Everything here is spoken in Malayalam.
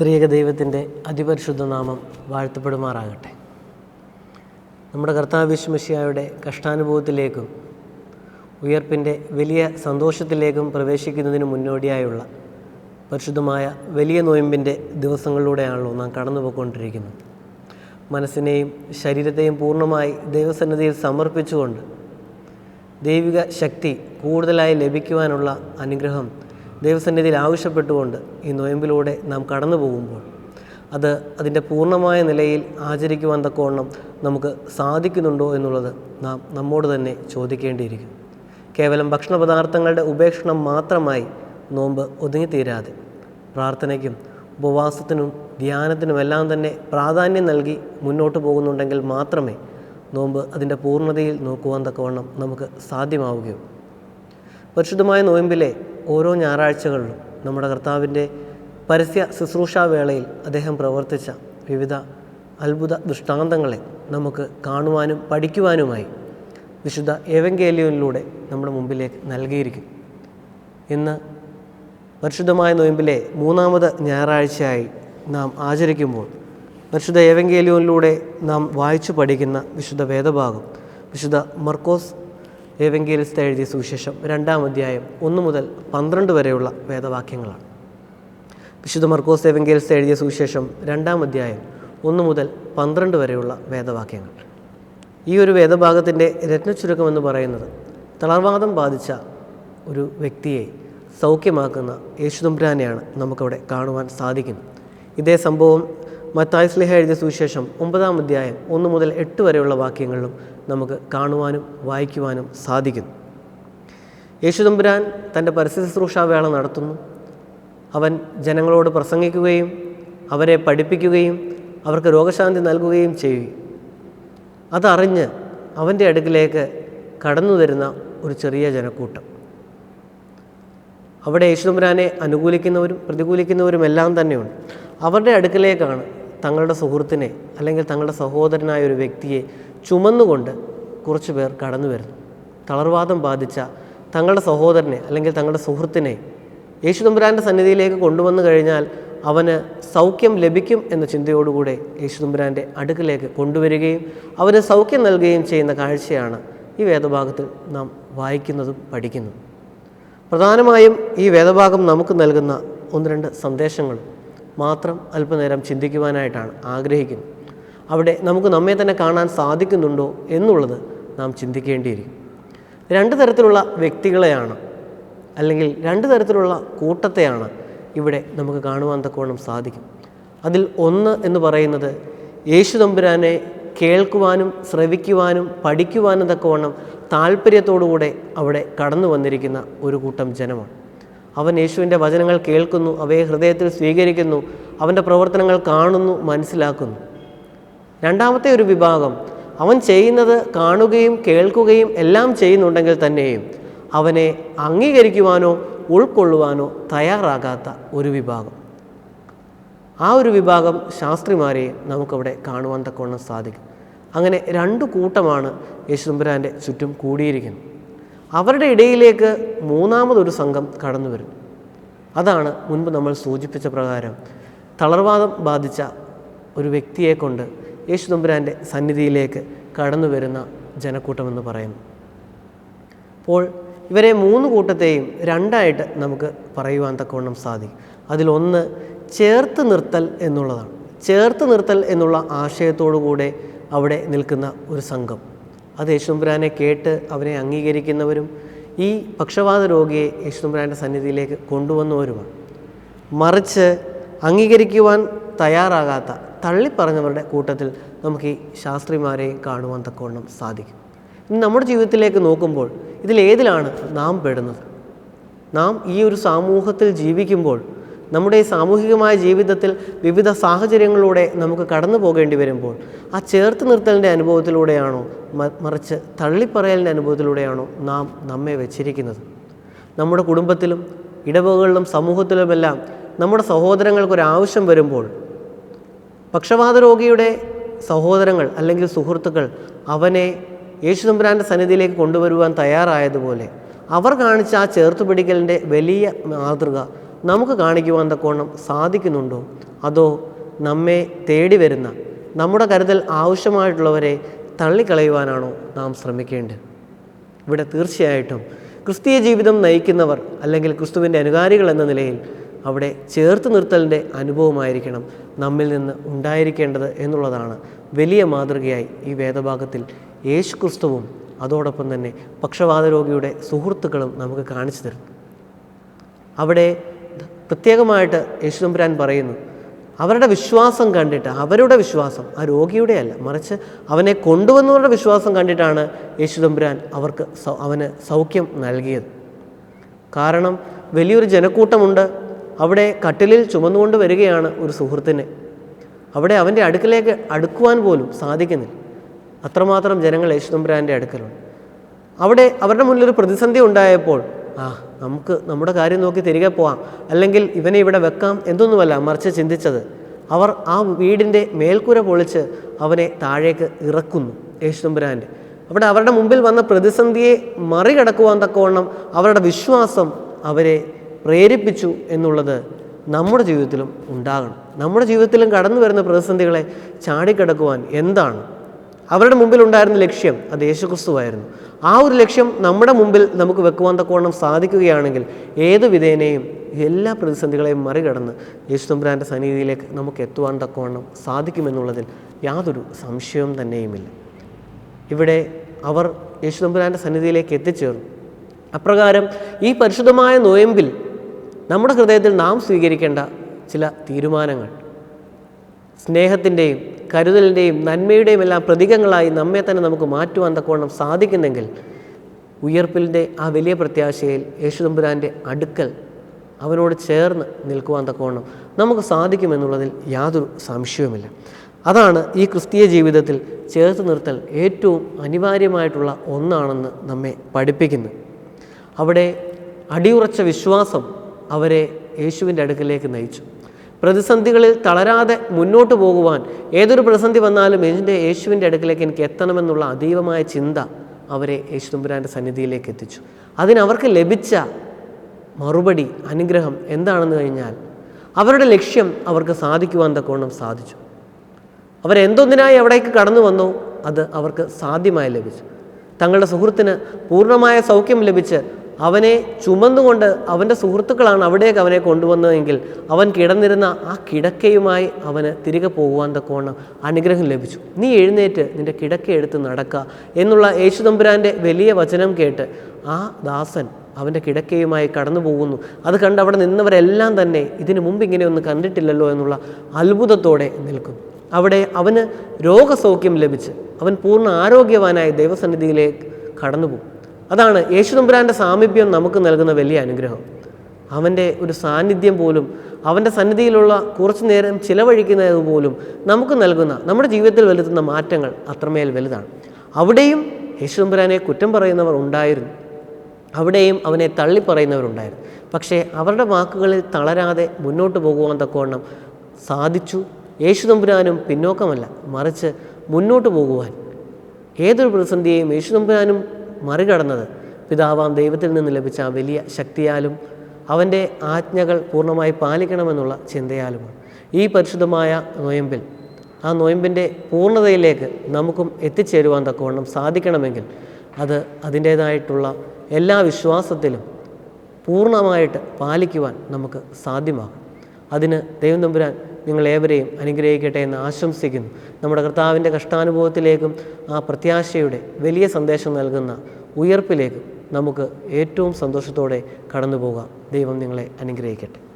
ത്രിയേക ദൈവത്തിന്റെ അതിപരിശുദ്ധ നാമം വാഴ്ത്തപ്പെടുമാറാകട്ടെ. നമ്മുടെ കർത്താവ് കഷ്ടാനുഭവത്തിലേക്കും ഉയർപ്പിന്റെ വലിയ സന്തോഷത്തിലേക്കും പ്രവേശിക്കുന്നതിന് മുന്നോടിയായുള്ള പരിശുദ്ധമായ വലിയ നോയമ്പിന്റെ ദിവസങ്ങളിലൂടെയാണല്ലോ നാം കടന്നു പോയിക്കൊണ്ടിരിക്കുന്നത് മനസ്സിനെയും ശരീരത്തെയും പൂർണമായി ദൈവസന്നിധിയിൽ സമർപ്പിച്ചുകൊണ്ട് ദൈവിക ശക്തി കൂടുതലായി ലഭിക്കുവാനുള്ള അനുഗ്രഹം ദൈവസന്നിധിയിൽ ആവശ്യപ്പെട്ടുകൊണ്ട് ഈ നോയമ്പിലൂടെ നാം കടന്നു പോകുമ്പോൾ അത് അതിന്റെ പൂർണമായ നിലയിൽ ആചരിക്കുവാൻ തക്കവണ്ണം നമുക്ക് സാധിക്കുന്നുണ്ടോ എന്നുള്ളത് നാം നമ്മോട് തന്നെ ചോദിക്കേണ്ടിയിരിക്കും കേവലം ഭക്ഷണ പദാർത്ഥങ്ങളുടെ ഉപേക്ഷണം മാത്രമായി നോമ്പ് ഒതുങ്ങിത്തീരാതെ പ്രാർത്ഥനയ്ക്കും ഉപവാസത്തിനും ധ്യാനത്തിനുമെല്ലാം തന്നെ പ്രാധാന്യം നൽകി മുന്നോട്ട് പോകുന്നുണ്ടെങ്കിൽ മാത്രമേ നോമ്പ് അതിന്റെ പൂർണതയിൽ നോക്കുവാൻ തക്കവണ്ണം നമുക്ക് സാധ്യമാവുകയുള്ളൂ. പരിശുദ്ധമായ നോയമ്പിലെ ഓരോ ഞായറാഴ്ചകളിലും നമ്മുടെ കർത്താവിന്റെ പരസ്യ ശുശ്രൂഷാവേളയിൽ അദ്ദേഹം പ്രവർത്തിച്ച വിവിധ അത്ഭുത ദൃഷ്ടാന്തങ്ങളെ നമുക്ക് കാണുവാനും പഠിക്കുവാനുമായി വിശുദ്ധ ഏവങ്കേലിയനിലൂടെ നമ്മുടെ മുമ്പിലേക്ക് നൽകിയിരിക്കും. ഇന്ന് പരിശുദ്ധമായ നോയമ്പിലെ മൂന്നാമത് ഞായറാഴ്ചയായി നാം ആചരിക്കുമ്പോൾ പരിശുദ്ധ ഏവങ്കേലിയോനിലൂടെ നാം വായിച്ചു പഠിക്കുന്ന വിശുദ്ധ വേദഭാഗം വിശുദ്ധ മർക്കോസ് ഏവങ്കേലിസ്ത എഴുതിയ സുവിശേഷം രണ്ടാം അധ്യായം ഒന്ന് മുതൽ പന്ത്രണ്ട് വരെയുള്ള വേദവാക്യങ്ങളാണ്. വിശുദ്ധ മർക്കോസ് ഏവങ്കേലിസ്ത എഴുതിയ സുവിശേഷം രണ്ടാം അധ്യായം ഒന്ന് മുതൽ പന്ത്രണ്ട് വരെയുള്ള വേദവാക്യങ്ങൾ. ഈ ഒരു വേദഭാഗത്തിന്റെ രത്നച്ചുരുക്കം എന്ന് പറയുന്നത് തളർവാദം ബാധിച്ച ഒരു വ്യക്തിയെ സൗഖ്യമാക്കുന്ന യേശുദമ്പുരാനെയാണ് നമുക്കവിടെ കാണുവാൻ സാധിക്കുന്നത്. ഇതേ സംഭവം മത്തായി സ്ലിഹ എഴുതിയ സുവിശേഷം ഒമ്പതാം അധ്യായം ഒന്ന് മുതൽ എട്ട് വരെയുള്ള വാക്യങ്ങളിലും നമുക്ക് കാണുവാനും വായിക്കുവാനും സാധിക്കുന്നു. യേശുദമ്പുരാൻ തന്റെ പരസ്യ ശുശ്രൂഷാവേള നടത്തുന്നു. അവൻ ജനങ്ങളോട് പ്രസംഗിക്കുകയും അവരെ പഠിപ്പിക്കുകയും അവർക്ക് രോഗശാന്തി നൽകുകയും ചെയ്യും അതറിഞ്ഞ് അവന്റെ അടുക്കിലേക്ക് കടന്നു വരുന്ന ഒരു ചെറിയ ജനക്കൂട്ടം. അവിടെ യേശുദമ്പുരാനെ അനുകൂലിക്കുന്നവരും പ്രതികൂലിക്കുന്നവരും എല്ലാം തന്നെയുണ്ട്. അവരുടെ അടുക്കലേക്കാണ് തങ്ങളുടെ സുഹൃത്തിനെ അല്ലെങ്കിൽ തങ്ങളുടെ സഹോദരനായ ഒരു വ്യക്തിയെ ചുമന്നുകൊണ്ട് കുറച്ച് പേർ കടന്നു വരുന്നു. തളർവാദം ബാധിച്ച തങ്ങളുടെ സഹോദരനെ അല്ലെങ്കിൽ തങ്ങളുടെ സുഹൃത്തിനെ യേശുദമ്പുരാന്റെ സന്നിധിയിലേക്ക് കൊണ്ടുവന്നു കഴിഞ്ഞാൽ അവന് സൗഖ്യം ലഭിക്കും എന്ന ചിന്തയോടുകൂടെ യേശുദമ്പുരാന്റെ അടുക്കിലേക്ക് കൊണ്ടുവരികയും അവന് സൗഖ്യം നൽകുകയും ചെയ്യുന്ന കാഴ്ചയാണ് ഈ വേദഭാഗത്തിൽ നാം വായിക്കുന്നതും പഠിക്കുന്നതും. പ്രധാനമായും ഈ വേദഭാഗം നമുക്ക് നൽകുന്ന ഒന്ന് രണ്ട് സന്ദേശങ്ങൾ മാത്രം അല്പനേരം ചിന്തിക്കുവാനായിട്ടാണ് ആഗ്രഹിക്കുന്നത്. അവിടെ നമുക്ക് നമ്മെ തന്നെ കാണാൻ സാധിക്കുന്നുണ്ടോ എന്നുള്ളത് നാം ചിന്തിക്കേണ്ടിയിരിക്കും. രണ്ട് തരത്തിലുള്ള വ്യക്തികളെയാണ് അല്ലെങ്കിൽ രണ്ട് തരത്തിലുള്ള കൂട്ടത്തെയാണ് ഇവിടെ നമുക്ക് കാണുവാൻ തക്കവണ്ണം സാധിക്കും. അതിൽ ഒന്ന് എന്ന് പറയുന്നത് യേശു തമ്പുരാനെ കേൾക്കുവാനും ശ്രവിക്കുവാനും പഠിക്കുവാനും തക്കവണ്ണം താല്പര്യത്തോടുകൂടെ അവിടെ കടന്നു വന്നിരിക്കുന്ന ഒരു കൂട്ടം ജനമാണ്. അവൻ യേശുവിന്റെ വചനങ്ങൾ കേൾക്കുന്നു അവയെ ഹൃദയത്തിൽ സ്വീകരിക്കുന്നു അവന്റെ പ്രവർത്തനങ്ങൾ കാണുന്നു മനസ്സിലാക്കുന്നു. രണ്ടാമത്തെ ഒരു വിഭാഗം അവൻ ചെയ്യുന്നത് കാണുകയും കേൾക്കുകയും എല്ലാം ചെയ്യുന്നുണ്ടെങ്കിൽ തന്നെയും അവനെ അംഗീകരിക്കുവാനോ ഉൾക്കൊള്ളുവാനോ തയ്യാറാകാത്ത ഒരു വിഭാഗം. ആ ഒരു വിഭാഗം ശാസ്ത്രിമാരെ നമുക്കവിടെ കാണുവാൻ തക്കവണ്ണം സാധിക്കും. അങ്ങനെ രണ്ട് കൂട്ടമാണ് യേശുദമ്പുരാന്റെ ചുറ്റും കൂടിയിരിക്കുന്നത്. അവരുടെ ഇടയിലേക്ക് മൂന്നാമതൊരു സംഘം കടന്നു വരും അതാണ് മുൻപ് നമ്മൾ സൂചിപ്പിച്ച പ്രകാരം തളർവാദം ബാധിച്ച ഒരു വ്യക്തിയെക്കൊണ്ട് കൊണ്ട് യേശുദമ്പുരാന്റെ സന്നിധിയിലേക്ക് കടന്നു വരുന്ന ജനക്കൂട്ടമെന്ന് പറയുന്നു. അപ്പോൾ ഇവരെ മൂന്ന് കൂട്ടത്തെയും രണ്ടായിട്ട് നമുക്ക് പറയുവാൻ തക്കവണ്ണം സാധിക്കും. അതിലൊന്ന് ചേർത്ത് നിർത്തൽ എന്നുള്ളതാണ്. ചേർത്ത് നിർത്തൽ എന്നുള്ള ആശയത്തോടു കൂടെ അവിടെ നിൽക്കുന്ന ഒരു സംഘം. അത് യേശുദുംബ്രാനെ കേട്ട് അവനെ അംഗീകരിക്കുന്നവരും ഈ പക്ഷപാത രോഗിയെ യേശുദുംബ്രാന്റെ സന്നിധിയിലേക്ക് കൊണ്ടുവന്നവരുമാണ്. മറിച്ച് അംഗീകരിക്കുവാൻ തയ്യാറാകാത്ത തള്ളിപ്പറഞ്ഞവരുടെ കൂട്ടത്തിൽ നമുക്ക് ഈ ശാസ്ത്രിമാരെയും കാണുവാൻ തക്കവണ്ണം സാധിക്കും. ഇന്ന് നമ്മുടെ ജീവിതത്തിലേക്ക് നോക്കുമ്പോൾ ഇതിലേതിലാണ് നാം പെടുന്നത്? നാം ഈ ഒരു സമൂഹത്തിൽ ജീവിക്കുമ്പോൾ നമ്മുടെ സാമൂഹികമായ ജീവിതത്തിൽ വിവിധ സാഹചര്യങ്ങളിലൂടെ നമുക്ക് കടന്നു പോകേണ്ടി വരുമ്പോൾ ആ ചേർത്ത് നിർത്തലിന്റെ അനുഭവത്തിലൂടെയാണോ മറിച്ച് തള്ളിപ്പറയലിന്റെ അനുഭവത്തിലൂടെയാണോ നാം നമ്മെ വെച്ചിരിക്കുന്നത്? നമ്മുടെ കുടുംബത്തിലും ഇടവകളിലും സമൂഹത്തിലുമെല്ലാം നമ്മുടെ സഹോദരങ്ങൾക്കൊരാവശ്യം വരുമ്പോൾ പക്ഷപാത രോഗിയുടെ സഹോദരങ്ങൾ അല്ലെങ്കിൽ സുഹൃത്തുക്കൾ അവനെ യേശുദമ്പുരാന്റെ സന്നിധിയിലേക്ക് കൊണ്ടുവരുവാൻ തയ്യാറായതുപോലെ അവർ കാണിച്ച ആ ചേർത്തുപിടിക്കലിന്റെ വലിയ മാതൃക നമുക്ക് കാണിക്കുവാൻ തക്കവണ്ണം സാധിക്കുന്നുണ്ടോ? അതോ നമ്മെ തേടി വരുന്ന നമ്മുടെ കരുതൽ ആവശ്യമായിട്ടുള്ളവരെ തള്ളിക്കളയുവാനാണോ നാം ശ്രമിക്കേണ്ടത്? ഇവിടെ തീർച്ചയായിട്ടും ക്രിസ്തീയ ജീവിതം നയിക്കുന്നവർ അല്ലെങ്കിൽ ക്രിസ്തുവിന്റെ അനുകാരികൾ എന്ന നിലയിൽ അവിടെ ചേർത്ത് നിർത്തലിന്റെ അനുഭവമായിരിക്കണം നമ്മിൽ നിന്ന് ഉണ്ടായിരിക്കേണ്ടത് എന്നുള്ളതാണ് വലിയ മാതൃകയായി ഈ വേദഭാഗത്തിൽ യേശു ക്രിസ്തുവും അതോടൊപ്പം തന്നെ പക്ഷവാത രോഗിയുടെ സുഹൃത്തുക്കളും നമുക്ക് കാണിച്ചു തരും അവിടെ പ്രത്യേകമായിട്ട് യേശുദമ്പുരാൻ പറയുന്നു അവരുടെ വിശ്വാസം കണ്ടിട്ട് അവരുടെ വിശ്വാസം ആ രോഗിയുടെ അല്ല മറിച്ച് അവനെ കൊണ്ടുവന്നവരുടെ വിശ്വാസം കണ്ടിട്ടാണ് യേശുദമ്പുരാൻ അവർക്ക് അവന് സൗഖ്യം നൽകിയത്. കാരണം വലിയൊരു ജനക്കൂട്ടമുണ്ട് അവിടെ കട്ടിലിൽ ചുമന്നുകൊണ്ട് വരികയാണ് ഒരു സുഹൃത്തിനെ. അവിടെ അവന്റെ അടുക്കലേക്ക് അടുക്കുവാൻ പോലും സാധിക്കുന്നില്ല. അത്രമാത്രം ജനങ്ങൾ യേശുദമ്പുരാന്റെ അടുക്കലുണ്ട്. അവിടെ അവരുടെ മുന്നിലൊരു പ്രതിസന്ധി ഉണ്ടായപ്പോൾ ആ നമുക്ക് നമ്മുടെ കാര്യം നോക്കി തിരികെ പോവാം. അല്ലെങ്കിൽ ഇവനെ ഇവിടെ വെക്കാം എന്തൊന്നുമല്ല മറിച്ച് ചിന്തിച്ചത്. അവർ ആ വീടിന്റെ മേൽക്കൂര പൊളിച്ച് അവനെ താഴേക്ക് ഇറക്കുന്നു. യേശുദമ്പുരാന്റെ. അവിടെ അവരുടെ മുമ്പിൽ വന്ന പ്രതിസന്ധിയെ മറികടക്കുവാൻ തക്കവണ്ണം അവരുടെ വിശ്വാസം അവരെ പ്രേരിപ്പിച്ചു എന്നുള്ളത് നമ്മുടെ ജീവിതത്തിലും ഉണ്ടാകണം. നമ്മുടെ ജീവിതത്തിലും കടന്നു വരുന്ന പ്രതിസന്ധികളെ ചാടിക്കിടക്കുവാൻ എന്താണ് അവരുടെ മുമ്പിൽ ഉണ്ടായിരുന്ന ലക്ഷ്യം അത് യേശുക്രിസ്തുവായിരുന്നു. ആ ഒരു ലക്ഷ്യം നമ്മുടെ മുമ്പിൽ നമുക്ക് വെക്കുവാൻ തക്കവണ്ണം സാധിക്കുകയാണെങ്കിൽ ഏത് വിധേനയും എല്ലാ പ്രതിസന്ധികളെയും മറികടന്ന് യേശുതമ്പുരാന്റെ സന്നിധിയിലേക്ക് നമുക്ക് എത്തുവാൻ തക്കവണ്ണം സാധിക്കുമെന്നുള്ളതിൽ യാതൊരു സംശയവും തന്നെയുമില്ല. ഇവിടെ അവർ യേശുതമ്പുരാന്റെ സന്നിധിയിലേക്ക് എത്തിച്ചേർന്നു. അപ്രകാരം ഈ പരിശുദ്ധമായ നോയമ്പിൽ നമ്മുടെ ഹൃദയത്തിൽ നാം സ്വീകരിക്കേണ്ട ചില തീരുമാനങ്ങൾ സ്നേഹത്തിന്റെയും കരുതലിന്റെയും നന്മയുടെയും എല്ലാം പ്രതീകങ്ങളായി നമ്മെ തന്നെ നമുക്ക് മാറ്റുവാൻ തക്കവണ്ണം സാധിക്കുന്നെങ്കിൽ ഉയർപ്പിന്റെ ആ വലിയ പ്രത്യാശയിൽ യേശുദമ്പുരാന്റെ അടുക്കൽ അവനോട് ചേർന്ന് നിൽക്കുവാൻ തക്കവണ്ണം നമുക്ക് സാധിക്കുമെന്നുള്ളതിൽ യാതൊരു സംശയവുമില്ല. അതാണ് ഈ ക്രിസ്തീയ ജീവിതത്തിൽ ചേർത്ത് നിർത്തൽ ഏറ്റവും അനിവാര്യമായിട്ടുള്ള ഒന്നാണെന്ന് നമ്മെ പഠിപ്പിക്കുന്നു അവിടെ അടിയുറച്ച വിശ്വാസം അവരെ യേശുവിന്റെ അടുക്കലേക്ക് നയിച്ചു. പ്രതിസന്ധികളിൽ തളരാതെ മുന്നോട്ട് പോകുവാൻ ഏതൊരു പ്രതിസന്ധി വന്നാലും എന്റെ യേശുവിന്റെ അടുക്കിലേക്ക് എനിക്ക് എത്തണമെന്നുള്ള അതീവമായ ചിന്ത അവരെ യേശുദമ്പുരാന്റെ സന്നിധിയിലേക്ക് എത്തിച്ചു. അതിനവർക്ക് ലഭിച്ച മറുപടി അനുഗ്രഹം എന്താണെന്ന് കഴിഞ്ഞാൽ അവരുടെ ലക്ഷ്യം അവർക്ക് സാധിക്കുവാൻ തക്കവണ്ണം സാധിച്ചു. അവരെന്തൊന്നിനായി അവിടേക്ക് കടന്നു വന്നോ? അത് അവർക്ക് സാധ്യമായി ലഭിച്ചു. തങ്ങളുടെ സുഹൃത്തിന് പൂർണമായ സൗഖ്യം ലഭിച്ച് അവനെ ചുമന്നുകൊണ്ട് അവന്റെ സുഹൃത്തുക്കളാണ് അവിടേക്ക് അവനെ കൊണ്ടുവന്നതെങ്കിൽ അവൻ കിടന്നിരുന്ന ആ കിടക്കയുമായി അവന് തിരികെ പോകുവാൻ തക്കവണ്ണം അനുഗ്രഹം ലഭിച്ചു. നീ എഴുന്നേറ്റ് നിന്റെ കിടക്ക എടുത്ത് നടക്കുക എന്നുള്ള യേശുതമ്പുരാന്റെ വലിയ വചനം കേട്ട് ആ ദാസൻ അവന്റെ കിടക്കയുമായി കടന്നു പോകുന്നു. അത് കണ്ട് അവിടെ നിന്നവരെല്ലാം തന്നെ ഇതിനു മുമ്പ് ഇങ്ങനെയൊന്നും കണ്ടിട്ടില്ലല്ലോ എന്നുള്ള അത്ഭുതത്തോടെ നിൽക്കുന്നു. അവിടെ അവന് രോഗസൗഖ്യം ലഭിച്ച് അവൻ പൂർണ ആരോഗ്യവാനായി ദൈവസന്നിധിയിലേക്ക് കടന്നുപോകും. അതാണ് യേശുദമ്പുരാന്റെ സാമീപ്യം നമുക്ക് നൽകുന്ന വലിയ അനുഗ്രഹം. അവന്റെ ഒരു സാന്നിധ്യം പോലും അവന്റെ സന്നിധിയിലുള്ള കുറച്ചു നേരം ചിലവഴിക്കുന്നത് പോലും നമുക്ക് നൽകുന്ന നമ്മുടെ ജീവിതത്തിൽ വരുത്തുന്ന മാറ്റങ്ങൾ അത്രമേൽ വലുതാണ്. അവിടെയും യേശുദമ്പുരാനെ കുറ്റം പറയുന്നവർ ഉണ്ടായിരുന്നു. അവിടെയും അവനെ തള്ളിപ്പറയുന്നവരുണ്ടായിരുന്നു പക്ഷേ അവരുടെ വാക്കുകളിൽ തളരാതെ മുന്നോട്ട് പോകുവാൻ തക്കവണ്ണം സാധിച്ചു. യേശുദമ്പുരാനും പിന്നോക്കമല്ല മറിച്ച് മുന്നോട്ട് പോകുവാൻ. ഏതൊരു പ്രതിസന്ധിയെയും യേശുദമ്പുരാനും മറികടന്നത്. പിതാവാം ദൈവത്തിൽ നിന്ന് ലഭിച്ച വലിയ ശക്തിയാലും അവന്റെ ആജ്ഞകൾ പൂർണമായി പാലിക്കണമെന്നുള്ള ചിന്തയാലുമാണ്. ഈ പരിശുദ്ധമായ നോയമ്പിൽ ആ നോയമ്പിന്റെ പൂർണതയിലേക്ക് നമുക്കും എത്തിച്ചേരുവാൻ തക്കവണ്ണം സാധിക്കണമെങ്കിൽ അത് അതിന്റേതായിട്ടുള്ള എല്ലാ വിശ്വാസത്തിലും പൂർണമായിട്ട് പാലിക്കുവാൻ നമുക്ക് സാധ്യമാകും. അതിന് ദൈവം തമ്പുരാൻ നിങ്ങളേവരെയും അനുഗ്രഹിക്കട്ടെ എന്ന് ആശംസിക്കുന്നു. നമ്മുടെ കർത്താവിന്റെ കഷ്ടാനുഭവത്തിലേക്കും ആ പ്രത്യാശയുടെ വലിയ സന്ദേശം നൽകുന്ന ഉയർപ്പിലേക്കും നമുക്ക് ഏറ്റവും സന്തോഷത്തോടെ കടന്നു ദൈവം നിങ്ങളെ അനുഗ്രഹിക്കട്ടെ.